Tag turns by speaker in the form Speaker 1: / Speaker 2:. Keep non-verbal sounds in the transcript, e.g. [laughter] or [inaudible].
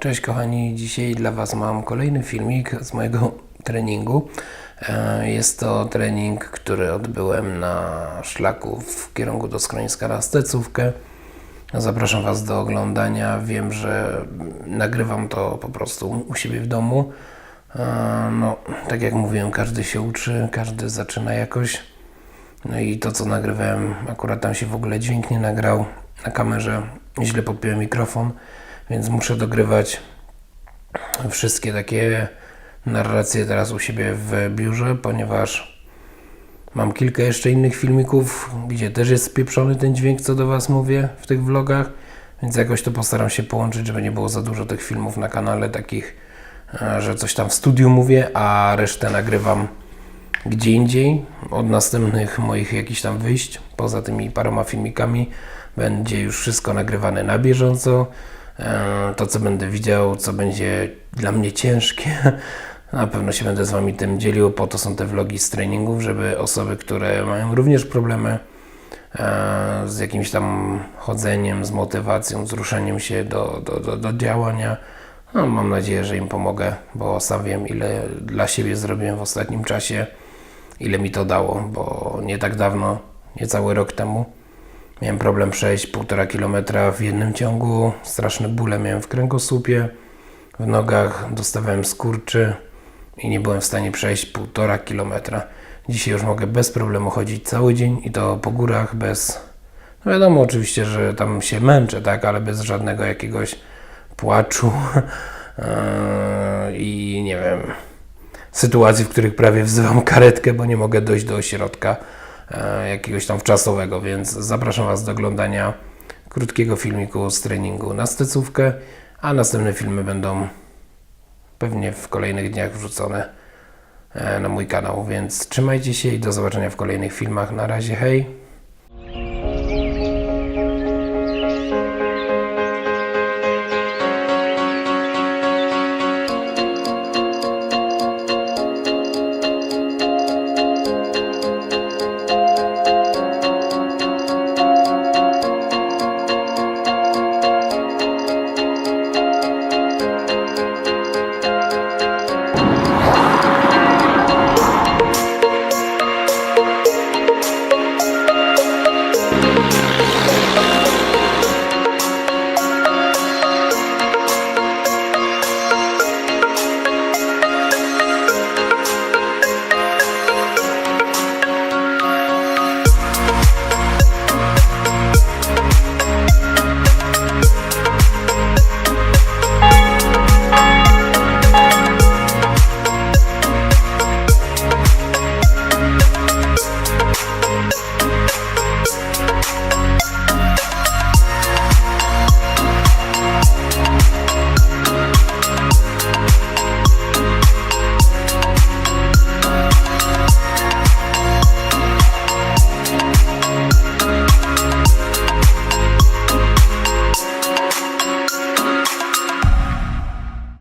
Speaker 1: Cześć kochani, dzisiaj dla Was mam kolejny filmik z mojego treningu. E, Jest to trening, który odbyłem na szlaku w kierunku do schroniska na Stecówkę. Zapraszam Was do oglądania. Wiem, że nagrywam to po prostu u siebie w domu. E, No, tak jak mówiłem, każdy się uczy, każdy zaczyna jakoś. No i to, co nagrywałem, akurat tam się w ogóle dźwięk nie nagrał na kamerze. Źle podpiąłem mikrofon, więc muszę dogrywać wszystkie takie narracje teraz u siebie w biurze, ponieważ mam kilka jeszcze innych filmików, gdzie też jest spieprzony ten dźwięk, co do Was mówię w tych vlogach, więc jakoś to postaram się połączyć, żeby nie było za dużo tych filmów na kanale takich, e, że coś tam w studiu mówię, a resztę nagrywam gdzie indziej. Od następnych moich jakichś tam wyjść, poza tymi paroma filmikami, będzie już wszystko nagrywane na bieżąco. E, To, co będę widział, co będzie dla mnie ciężkie, [laughs] na pewno się będę z Wami tym dzielił. Po to są te vlogi z treningów, żeby osoby, które mają również problemy e, z jakimś tam chodzeniem, z motywacją, z ruszeniem się do, do, do, do działania, no, mam nadzieję, że im pomogę, bo sam wiem, ile dla siebie zrobiłem w ostatnim czasie, ile mi to dało, bo nie tak dawno, niecały rok temu, miałem problem przejść półtora kilometra w jednym ciągu, straszne bóle miałem w kręgosłupie, w nogach, dostawałem skurczy i nie byłem w stanie przejść półtora kilometra. Dzisiaj już mogę bez problemu chodzić cały dzień i to po górach bez... No wiadomo oczywiście, że tam się męczę, tak, ale bez żadnego jakiegoś płaczu. Eee, [laughs] i nie wiem, sytuacji, w których prawie wzywam karetkę, bo nie mogę dojść do ośrodka jakiegoś tam wczasowego, więc zapraszam Was do oglądania krótkiego filmiku z treningu na stecówkę, a następne filmy będą pewnie w kolejnych dniach wrzucone e, na mój kanał, więc trzymajcie się i do zobaczenia w kolejnych filmach. Na razie, hej!